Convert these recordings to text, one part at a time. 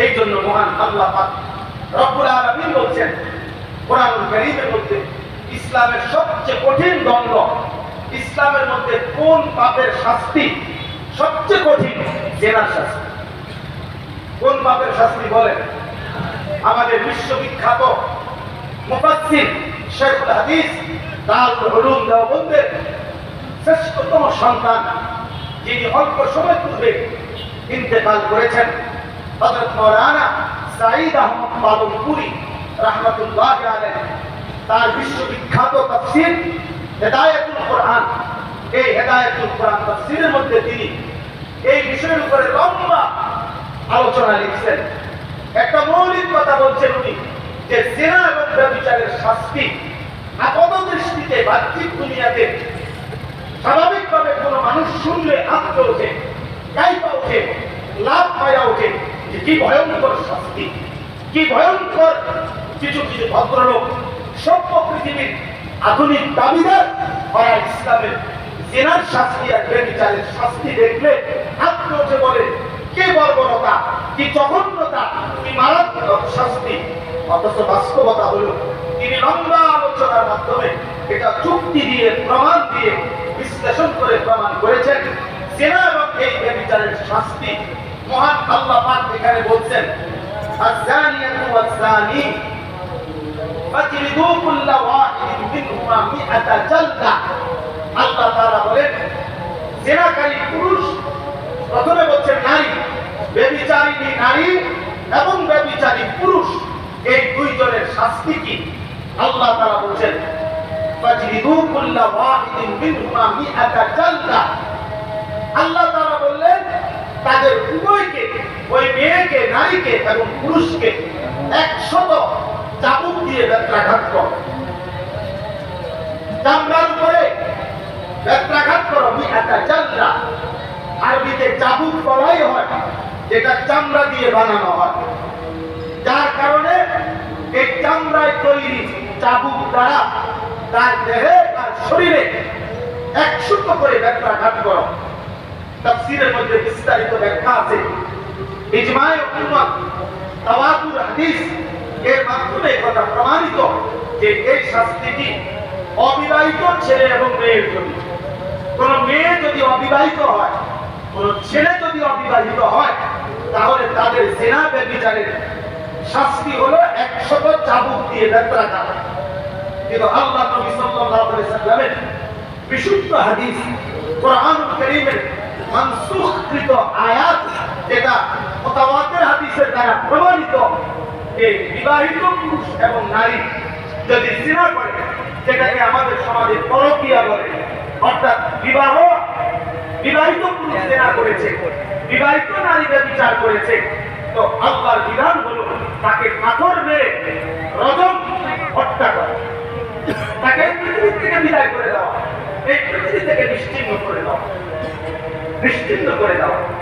এই জন্য মহান আল্লাহ পাক রব্বুল আলামিন বলছেন, কোরআনুল কারীমের মধ্যে ইসলামের সবচেয়ে কঠিন দণ্ড ইসলামের মধ্যে কোন পাপের শাস্তি সবচেয়ে কঠিন? জেনার শাস্তি। কোন পাপের শাস্তি বলেন? আমাদের বিশ্ববিখ্যাত মুফাসসির শেখুল হাদিস দারুল উলুম দেওবন্দের শ্রেষ্ঠতম সন্তান, যিনি অল্প সময় পূর্বে ইন্তেকাল করেছেন। হযরত মাওলানা সাঈদ আহমদ পালনপুরি রাহমাতুল্লাহ আলাইহি, তার বিশ্ববিখ্যাত তাফসীর হেদায়েতুল কোরআন। এই হেদায়েতুল কোরআন তাফসীরের মধ্যে তিনি এই বিষয়ের উপরে লম্বা আলোচনা লিখছেন। একটা মৌলিক কথা বলছেন উনি যে জেনা এবং ব্যবচারের শাস্তি আপাত দৃষ্টিতে বাহ্যিক দুনিয়াতে স্বাভাবিকভাবে কোনো মানুষ শুনলে আত্মে ওঠে, গাইপা ওঠে লাভ পায়া ওঠে। কি ভয়ঙ্কর শাস্তি, কি ভয়ঙ্কর কিছু কিছু ভদ্রলোক সভ্য পৃথিবীর আধুনিক দাবিদার ওরা ইসলামের জেনার শাস্তি আর বেবিচারের শাস্তি দেখলে আত্মে বলে, কে বর্বরতা, কি জঘন্যতা, কি মারাত্মক শাস্তি। অথচ বাস্তবতা হলো, তিনি লম্বা আলোচনার মাধ্যমে এটা চুক্তি দিয়ে, প্রমাণ দিয়ে, বিশ্লেষণ করে প্রমাণ করেছেন জেনা এবং এই বিচারের শাস্তি মহান আল্লাহ পাক এখানে বলছেন আযানিয়াতু ওয়াযানি ফাজলিদু কুল্লা ওয়াহিদিন মিনহুমা মিআতা জালদা। আল্লাহ তাআলা বলেন, জেনাকারী পুরুষ প্রথমে বলছেন নারী বেবিচারিণী নারী এবং বেবিচারী পুরুষ, এই দুইজনের শাস্তি কি? আল্লাহ তাআলা বলছেন ফাজলিদু কুল্লা ওয়াহিদিন মিনহুমা মিআতা জালদা। আল্লাহ তাআলা বললেন, তাদের ওই মেয়েকে, নারীকে এবং পুরুষকে একশত চাবুক দিয়ে ব্যত্রাঘাত কর। চামড়ার উপরে ব্যত্রাঘাত করো মিআতা জালদা আরবিতে চাবুক বলাই হয়, যেটা চামড়া দিয়ে বানানো হয়। যার কারণে এই চামড়ায় তৈরি চাবুক দ্বারা তার দেহে তার শরীরে একশত করে ব্যত্রাঘাত করো। তাফসীরের মধ্যে বিস্তারিত ব্যাখ্যা আছে। ইজমায়ে প্রমাণিত যে এই শাস্তিটি অবিবাহিত ছেলে এবং মেয়ের জন্য। কোন মেয়ে যদি অবিবাহিত হয়, কোন ছেলে যদি অবিবাহিত হয়, তাহলে তাদের জেনা ব্যভিচারের শাস্তি হলো একশত চাবুক দিয়ে ব্যত্রাঘাত কিন্তু আল্লাহ নবী সাল্লাল্লাহু আলাইহি সাল্লামের বিশুদ্ধ হাদিস কোরআনুল কারীমের মানসুখকৃত আয়াত যেটা হাদিসের দ্বারা প্রমাণিত যে বিবাহিত পুরুষ এবং নারী যদি জিনা করে, যেটাকে আমাদের সমাজে পরকীয়া বলে, অর্থাৎ বিবাহ, বিবাহিত পুরুষ জিনা করেছে, বিবাহিত নারী বিচার করেছে, তো আল্লাহর বিধান হলো তাকে পাথর মেরে রজম হত্যা করা। তাকে পৃথিবী থেকে বিদায় করে দেওয়া। এই পৃথিবী থেকে নিশ্চিন্ন করে দেওয়া। নিশ্চিন্ন করে দেওয়া।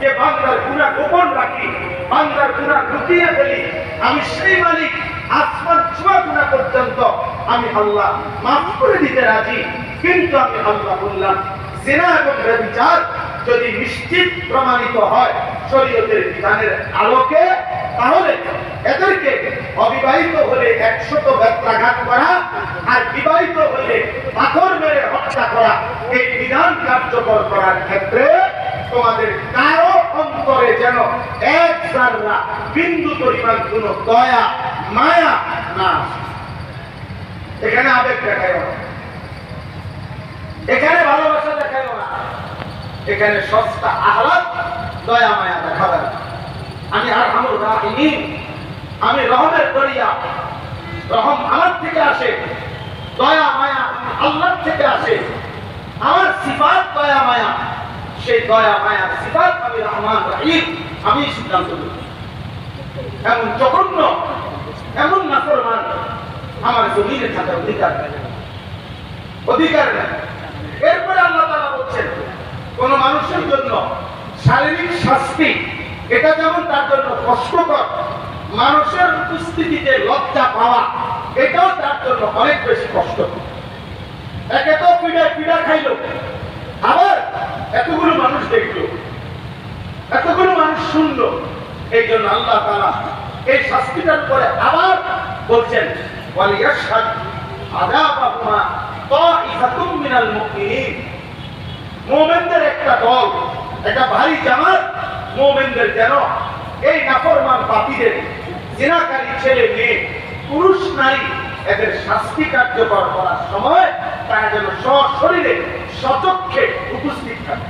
যে বান্দার গুনাহ গোপন রাখি, বান্দার গুনাহ লুকিয়ে ফেলি, আমি সেই মালিক, আসমান ছোঁয়া গুনাহ পর্যন্ত আমি আল্লাহ মাফ করে দিতে রাজি। কিন্তু আমি আল্লাহ বললাম, জেনা এবং ব্যভিচার যদি নিশ্চিত প্রমাণিত হয় শরীয়তের বিধানের আলোকে, তাহলে এদেরকে অবিবাহিত হলে একশত ব্যত্রাঘাত করা আর বিবাহিত হলে পাথর মেরে হত্যা করা, এই বিধান কার্যকর করার ক্ষেত্রে তোমাদের কারও অন্তরে যেন এক জাররা বিন্দু পরিমাণ কোন দয়া, মায়া না এখানে আবেগ দেখায় না। এখানে ভালোবাসা দেখায় না। এখানে সস্তা আহ্লাদ, দয়া, মায়া দেখাবে না। আমি আর আমার রাহিম আমি রহমের দরিয়া রহম আমার থেকে আসে, দয়া, মায়া আল্লাহ থেকে আসে। আমার সিফাত দয়া, মায়া সেই দয়া সিফাত আমি রহমান, রাহিম, আমি সিদ্ধান্ত এমন এমন আমার জমিনে থাকার অধিকার অধিকার নেই। এরপরে আল্লাহ তাআলা বলছেন, কোন মানুষের জন্য শারীরিক শাস্তি, এটা যেমন তার জন্য কষ্টকর, মানুষের উপস্থিতিতে লজ্জা পাওয়া, এটাও তার জন্য অনেক বেশি কষ্টকর একে তো পিড়া পিড়া খাইলো, আবার এতগুলো মানুষ দেখল, এতগুলো মানুষ শুনলো। এই জন্য আল্লাহ তাআলা এই শাস্তিটার পরে আবার বলছেন মুমিনদের একটা দল, একটা ভারী জামাত মুমিনদের যেন এই নাফরমান পাপীদের, জিনাকারী ছেলে মেয়ে, পুরুষ নারী এদের শাস্তি কার্যকর করার সময় তারা যেন সশরীরে সচক্ষে উপস্থিত থাকে।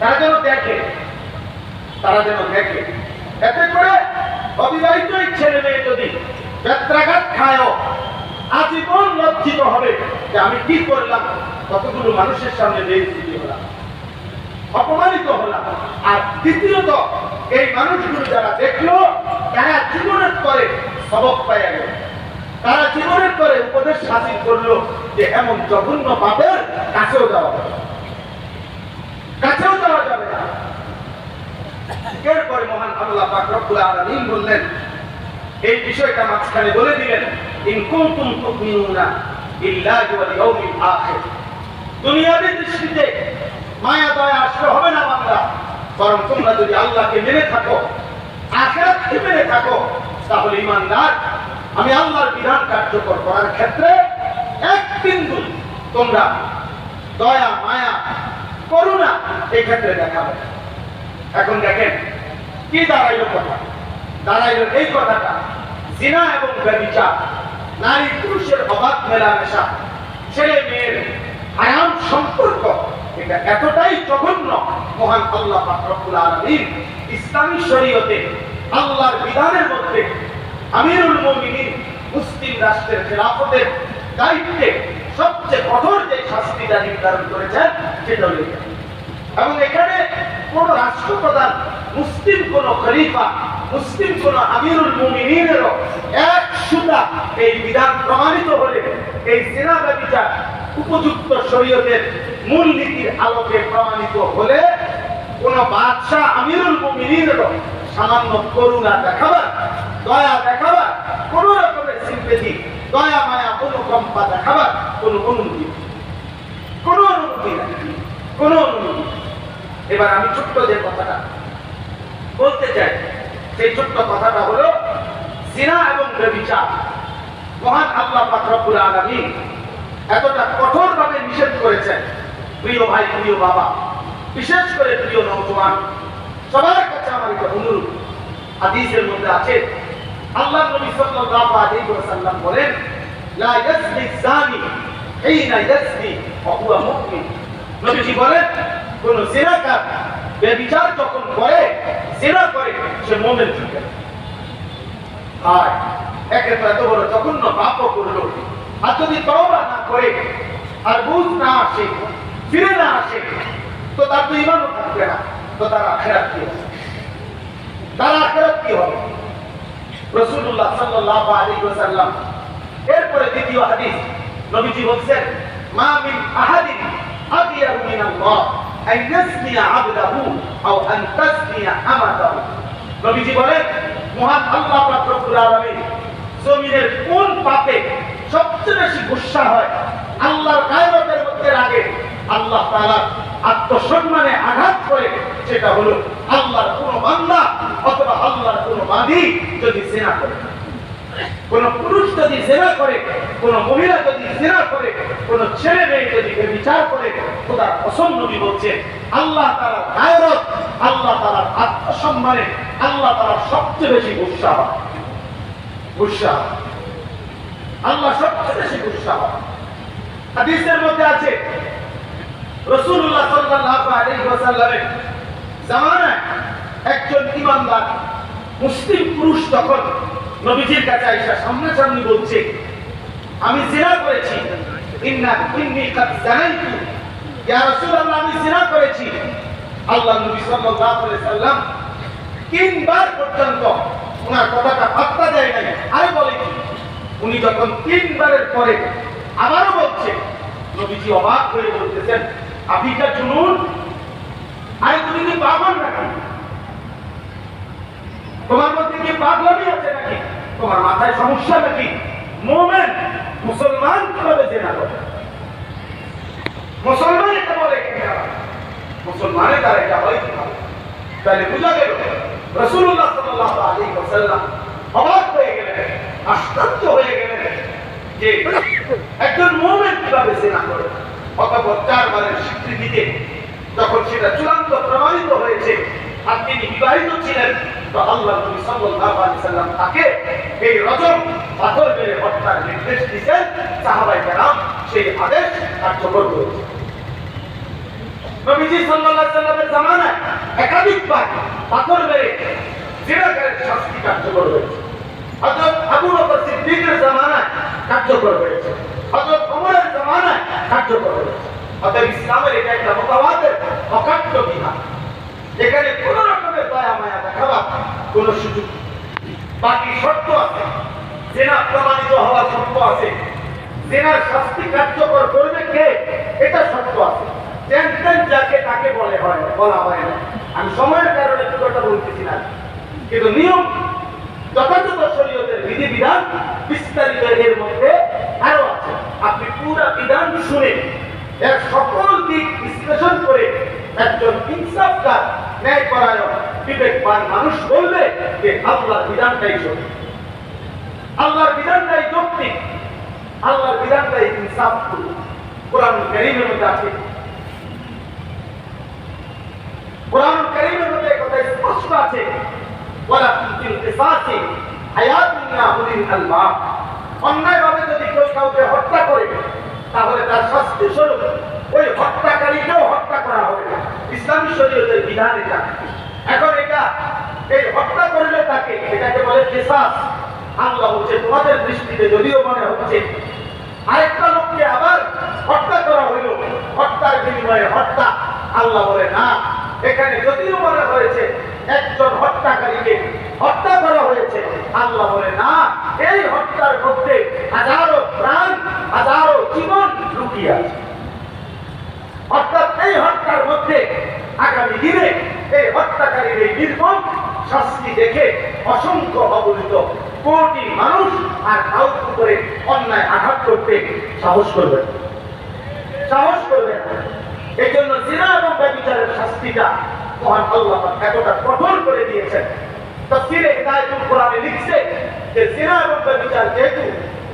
তারা যেন দেখে, তারা যেন দেখে। এতে করে অবিবাহিত ছেলে মেয়ে যদি বেত্রাঘাত খায়ও, আজীবন লজ্জিত হবে যে আমি কি করলাম, কতগুলো মানুষের সামনে বেইজ্জতি হলাম, অপমানিত হলাম। আর দ্বিতীয়ত, এই মানুষগুলো যারা দেখল, তারা জীবনের পরে সবক পাইয়া গেল। তারা জীবনের পরে উপদেশ হাসিল করল যে এমন জঘন্য পাপের কাছেও যাওয়া যাবে কাছেও যাওয়া যাবে না। এরপরে মহান আল্লাহ পাক রব্বুল আলামিন বললেন, এই বিষয়টা মাঝখানে বলে দিলেন, ইন কুনতুম তুমিনুনা বিল্লাহি ওয়াল ইয়াউমিল আখির। দুনিয়াবী দৃষ্টিতে মায়া, দয়া আসলে হবে না বান্দা। বরং তোমরা যদি আল্লাহকে মেনে থাকো, আখিরাতকে মেনে থাকো, তাহলে ইমানদার, আমি আল্লাহর বিধান কার্যকর করার ক্ষেত্রে এক বিন্দু তোমরা দয়া, মায়া, করুণা, এই ক্ষেত্রে দেখাবে। এখন দেখেন, কি দাঁড়াইলো কথা? দাঁড়াইলো এই কথাটা, জিনা এবং ব্যবিচার নারী পুরুষের অবাধ মেলামেশা, ছেলে মেয়ের আয়াম সম্পর্ক, এটা এতটাই জঘন্য, মহান আল্লাহ রব্বুল আলামিন ইসলামী শরীয়তে আল্লাহর বিধানের মধ্যে আমিরুল মুমিনিন মুসলিম রাষ্ট্রের খেলাফতের দায়িত্বে সবচেয়ে কঠোর যে শাস্তিটা নির্ধারণ করেছেন সেটা হলো এবং এখানে কোন রাষ্ট্রপ্রধান, মুসলিম কোন খলিফা, মুসলিম কোন আমিরুল মুমিনিনেরও এক সুতা এই বিধান প্রমাণিত হলে এই সেনা উপযুক্ত শরীয়তের মূল নীতির আলোকে প্রমাণিত হলে কোন বাদশাহ আমিরুল মুমিনিনেরও সামান্য করুণা দেখাবার, দয়া দেখাবার কোন রকমের সিম্পেথি দয়া মায়া, কোনো অনুকম্পা দেখাবার কোন অনুমতি। কোন অনুমতি নাই। কোন অনুমতি এবার আমি ছোট্ট যে কথাটা বলতে চাই, সেই ছোট্ট কথাটা হলো জিনা এবং ব্যভিচার। মহান আল্লাহ পাক রব্বুল এতটা কঠোরভাবে নিষেধ করেছেন, প্রিয় ভাই, প্রিয় বাবা, বিশেষ করে প্রিয় নৌজওয়ান সবার কাছে আমার একটা অনুরোধ। হাদিসের মধ্যে আছে আল্লাহ নবী সাল্লাল্লাহু আলাইহি ওয়াসাল্লাম বলেন, লা ইয়াসনি জানি হিনা ইয়াসনি ওয়া হুয়া মুমিন। নবীজি বলেন, কোন জিনাকার ব্যভিচার যখন করে জিনা করে, সে মুমিন থাকে আর একে তো এত বড় জঘন্য পাপও করল। আর যদি তওবা না করে, আর বুঝ না আসে, ফিরে না আসে, তো তার তো ইমানও থাকবে না, তো তার আখেরাত কি হবে? তার আখেরাত কি হবে? রাসূলুল্লাহ সাল্লাল্লাহু আলাইহি ওয়াসাল্লাম। এরপরে দ্বিতীয় হাদিস, নবীজি বলছেন, মা মিন আহাদিন আদিয়াহু মিন আল্লাহ আন ইয়াসনিয়া আবদাহু আও আন তাসনিয়া আমাতাহু নবীজি বলেন, মহান আল্লাহ পাক রব্বুল জমিনের কোন পাপে সবচেয়ে বেশি গুসা হয়? আল্লাহর গায়রতের মধ্যে রাগে আল্লাহ তাআলা আত্মসম্মানে আঘাত করে সেটা হলো আল্লাহর কোন বান্দা অথবা আল্লাহর কোন বাদী যদি জেনা করে। কোন পুরুষ যদি জেনা করে, কোন মহিলা যদি জেনা করে, কোন ছেলে মেয়ে যদি বিচার করে, খোদার কসম নবী বলছে আল্লাহ তাআলার গায়রত, আল্লাহ তাআলার আত্মসম্মানে, আল্লাহ তাআলার সবচেয়ে বেশি গুসা হয় গুসা আল্লাহ সবচেয়ে বেশি গুসা হয় হাদিসের মধ্যে আছে, রাসূলুল্লাহ সাল্লাল্লাহু আলাইহি ওয়াসাল্লামের জামানায় একজন ইমানদার মুসলিম পুরুষ তখন নবীজির কাছে আইসা সামনাসামনি বলছে, আমি জিনা করেছি। ইন্না ইন্নী কাদ জানাইতু। ইয়া রাসূলুল্লাহ, আমি জিনা করেছি। আল্লাহ নবী সাল্লাল্লাহু আলাইহি সাল্লাম তিনবার পর্যন্ত ওনার কথাটা পাত্তা দেয় নাই। আরে বলে কি? উনি যখন তিনবারের পরে আবারও বলছে, নবীজি অবাক হয়ে বলতেছেন আবিকা শুনুন আরে তুমি পাগল নাকি তোমার মধ্যে কি পাগলামি আছে নাকি? তোমার মাথায় সমস্যা নাকি? মোমেন, মুসলমান কীভাবে জেনা করে মুসলমান এটা বলে কিনা? মুসলমানের দ্বারা এটা হয় কীভাবে? তাহলে বোঝা গেল রসুল্লাহ সাল্লাল্লাহু আলাইহি ওয়াসাল্লাম অবাক হয়ে গেলেন, আশ্চর্য হয়ে গেলেন যে একজন মুমিন কীভাবে জেনা করে অতঃপর চারবারের স্বীকৃতিতে যখন সেটা চূড়ান্ত প্রমাণিত হয়েছে আর তিনি বিবাহিত ছিলেন, তো আল্লাহ নবী সাল্লাল্লাহু আলাইহি সাল্লাম তাকে এই রজব পাথর মেরে হত্যার নির্দেশ দিয়েছেন। সাহাবায়ে কেরাম সেই আদেশ কার্যকর করেছে। নবীজি সাল্লাল্লাহু আলাইহি সাল্লামের জামানায় একাধিকবার পাথর মেরে শাস্তি কার্যকর হয়েছে। হযরত আবু বকর সিদ্দিকের জামানায় কার্যকর হয়েছে। হযরত ওমরের জামানায় কার্যকর হয়েছে। অতএব ইসলামের এটা একটা মোতাবাতের অকাট্য বিধান যেখানে কোন রকমের দয়া মায়া দেখাবার কোন সুযোগ বাকি শর্ত আছে, জেনা প্রমাণিত হওয়ার শর্ত আছে। জেনার শাস্তি কার্যকর করবে কে? এটা শর্ত আছে। তেন যাকে তাকে বলে হয়, বলা হয় না। আমি সময়ের কারণে পুরোটা বলতেছি না। কিন্তু নিয়ম, যথাযথ শরীয়তের বিধিবিধান বিস্তারিত এর মধ্যে আরও আছে। আপনি পুরো বিধান শুনে, এর সকল দিক বিশ্লেষণ করে একজন ইনসাফকার ন্যায় পরায়ণ বিবেকবান মানুষ বলবে যে আল্লাহর বিধানটাই সত্যি। আল্লাহর বিধানটাই যৌক্তিক, আল্লাহর বিধানটাই ইনসাফ কোরআন কারীমের মধ্যে আছে। কোরআন কারীমের মধ্যে কথা স্পষ্ট আছে। ওয়ালা ফিল কিসাসি হায়াতুন উলিল আলবাব। অন্যায়ভাবে যদি কেউ কাউকে হত্যা করে, তাহলে তার শাস্তি স্বরূপ ওই হত্যাকারীকেও হত্যা করা হবে না ইসলামী শরীয়তের বিধান এটা এখন এটা এই হত্যা করলে তাকে, এটাকে বলে কিসাস আল্লাহ বলছে, তোমাদের দৃষ্টিতে যদিও মনে হচ্ছে, আরেকটা লোককে আবার হত্যা করা হইল। হত্যার বিনিময়ে হত্যা। আল্লাহ বলে, না, এখানে যদিও মনে হয়েছে, একজন হত্যাকারীকে হত্যা করা হয়েছে। আল্লাহ বলে, না, এই হত্যার মধ্যে হাজারো প্রাণ, হাজারো জীবন লুকিয়ে আছে। অর্থাৎ এই হত্যার মধ্যে আগামী দিনে এই হত্যাকারীর এই নির্মম শাস্তি দেখে অসংখ্য অবহিত কোটি মানুষ আর কাউর উপরে অন্যায় আঘাত করতে সাহস করবে সাহস করবে এই জন্য জিনা এবং ব্যবিচারের শাস্তিটা মহান আল্লাহ এতটা কঠোর করে দিয়েছেন। তফসিরে হিদায়াতুল কোরআনে লিখছে যে জিনা এবং ব্যবিচার যেহেতু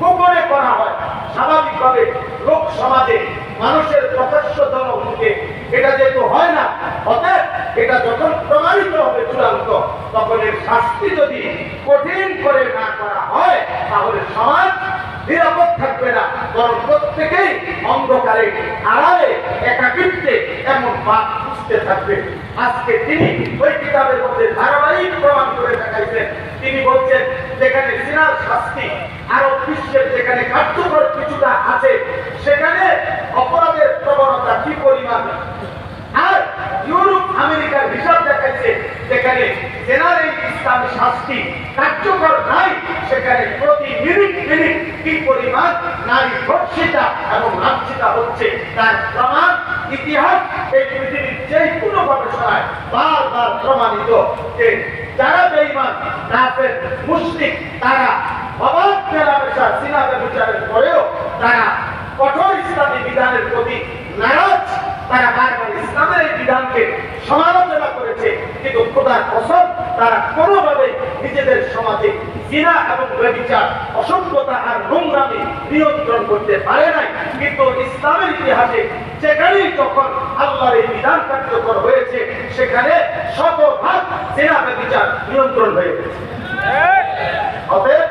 গোপনে করা হয়, স্বাভাবিকভাবে লোক সমাজে মানুষের প্রকাশ্য জনমুখে এটা যেহেতু হয় না অতএব এটা যখন প্রমাণিত হবে চূড়ান্ত তখন এর শাস্তি যদি কঠিন করে না করা হয় তাহলে সমাজ নিরাপদ থাকবে না বরং প্রত্যেকেই অন্ধকারে আড়ালে একাকিত্বে এমন বাদ বুঝতে থাকবে। আজকে তিনি ওই কিতাবের মধ্যে ধারাবাহিক প্রমাণ করে দেখাইছেন। তিনি বলছেন, যেখানে সিনার শাস্তি আরব বিশ্বের যেখানে কার্যকর কিছুটা আছে, সেখানে অপরাধের প্রবণতা কি পরিমাণ? আর ইউরোপ, আমেরিকার হিসাব দেখাইছে, যেখানে জেনারেল ইসলামী শাস্তি কার্যকর নাই, সেখানে প্রতি মিনিট মিনিট কি পরিমাণ নারী ধর্ষিতা এবং লাঞ্ছিতা হচ্ছে, তার প্রমাণ ইতিহাস এই পৃথিবীর যে কোনো গবেষণায় বারবার প্রমাণিত যে যারা বেইমান কাফের মুসলিম তারা অবাধ মেলামেশা সিনা বিচারের পরেও তারা কঠোর ইসলামী বিধানের প্রতি নারাজ। তারা বারবার ইসলামের এই বিধানকে সমালোচনা করেছে, কিন্তু খোদার কসম তারা কোনোভাবে নিজেদের সমাজে জিনা এবং ব্যবিচার, অসভ্যতা আর নোংরামি নিয়ন্ত্রণ করতে পারে নাই। কিন্তু ইসলামের ইতিহাসে যেখানেই যখন আল্লাহর এই বিধান কার্যকর হয়েছে, সেখানে শতভাগ জিনা, ব্যবিচার নিয়ন্ত্রণ হয়ে গেছে। অতএব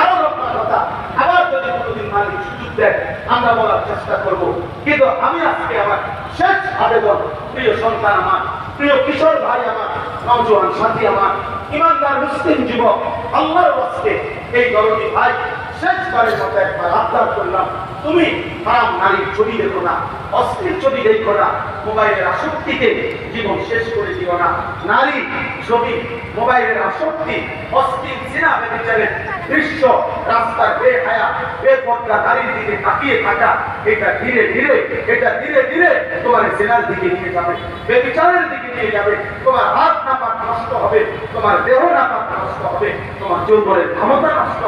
আরও লম্বা কথা, আবার যদি কোনোদিন সুযোগ দেন আমরা বলার চেষ্টা করব। কিন্তু আমি আজকে আমার শেষ আবেদন, প্রিয় সন্তান আমার, প্রিয় কিশোর ভাই আমার, নওজোয়ান সাথী আমার, ইমানদার মুসলিম যুবক, আল্লাহর বাস্তে এই দলটি ভাই শেষবারের মতো একবার আবদার করলাম, তুমি হারাম নারীর ছবি দেখো না অশ্লীল ছবি দেখো না, মোবাইলের আসক্তিতে জীবন শেষ করে দিও না। নারী ছবি, মোবাইলের আসক্তি অশ্লীল সিনা বেবিচারের দৃশ্য, রাস্তার বেহায়া, বেপর্দা নারীর দিকে তাকিয়ে থাকা, এটা ধীরে ধীরে, এটা ধীরে ধীরে তোমার সেনার দিকে নিয়ে যাবে, বেবিচারের দিকে নিয়ে যাবে, তোমার হাত না পাক নষ্ট হবে, তোমার দেহ না পাক নষ্ট হবে, তোমার যৌবনের ক্ষমতা নষ্ট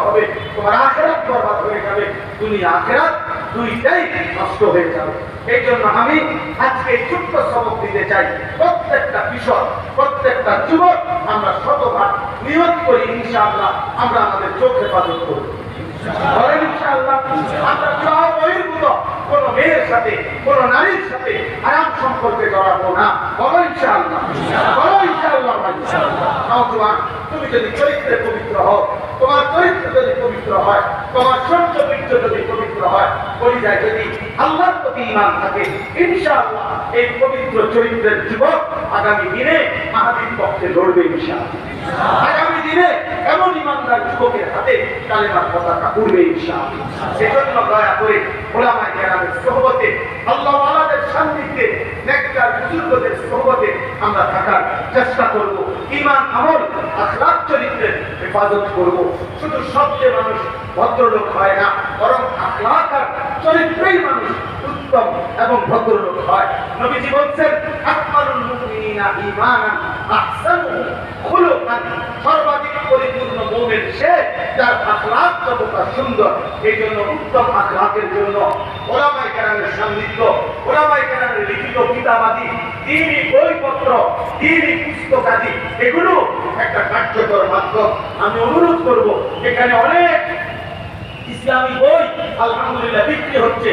তোমার আখেরাত বরবাদ হয়ে যাবে। দুনিয়া আখেরাত দুইটাই নষ্ট হয়ে যাবে। এই জন্য আমি আজকে ছোট্ট সবক দিতে চাই। প্রত্যেকটা কৃষক প্রত্যেকটা যুবক, আমরা শতভাগ নিয়ত করি, ইনশাআল্লাহ আমরা আমাদের চোখে হেফাজত করব। ইনশাআল্লাহ, আমরা বিবাহ বহির্ভূত। কোন মেয়ের সাথে, কোনো নারীর সাথে আরাম সম্পর্কে জড়াবো না। বলো ইনশাআল্লাহ। বলো তুমি যদি চরিত্রে পবিত্র হও, তোমার চরিত্র যদি পবিত্র হয়, তোমার সত্য বীর্য যদি পবিত্র হয়, পরিযায় যদি আল্লাহর প্রতি ইমান থাকে। ইনশাআল্লাহ এই পবিত্র চরিত্রের যুবক আগামী দিনে মাহাবীর পক্ষে লড়বে ইনশাআল্লাহ। আগামী দিনে এমন ইমানদার যুবকের হাতে কালেমার পতাকা উড়বে ইনশাআল্লাহ। সেজন্য দয়া করে ওলামায়ে কেরামের সোহবতে, আল্লাহ ওয়ালাদের সান্নিধ্যে, নেককার বুজুর্গদের সোহবতে আমরা থাকার চেষ্টা করব। ঈমান, আমল আখলাক চরিত্রের হেফাজত করব। শুধু শব্দে মানুষ ভদ্রলোক হয় না, বরং আখলাক আর চরিত্রেই মানুষ উত্তম এবং ভদ্রলোক হয়। নবীজি বলছেন, আকমালুল মুমিনিনা ঈমানান আহসানুহুম খুলুকান সর্বাধিক পরিপূর্ণ মুমিন সে যার আখলাক সুন্দর, এই জন্য উত্তম আখলাকের জন্য ওলামাই কেরামের সান্নিধ্য ওলামাই কেরামের লিখিত কিতাবাদি দিনই বইপত্র দিনই পুস্তকাদি, এগুলো একটা কার্যকর মাধ্যম। আমি অনুরোধ করব, এখানে অনেক ইসলামী বই আলহামদুলিল্লাহ বিক্রি হচ্ছে।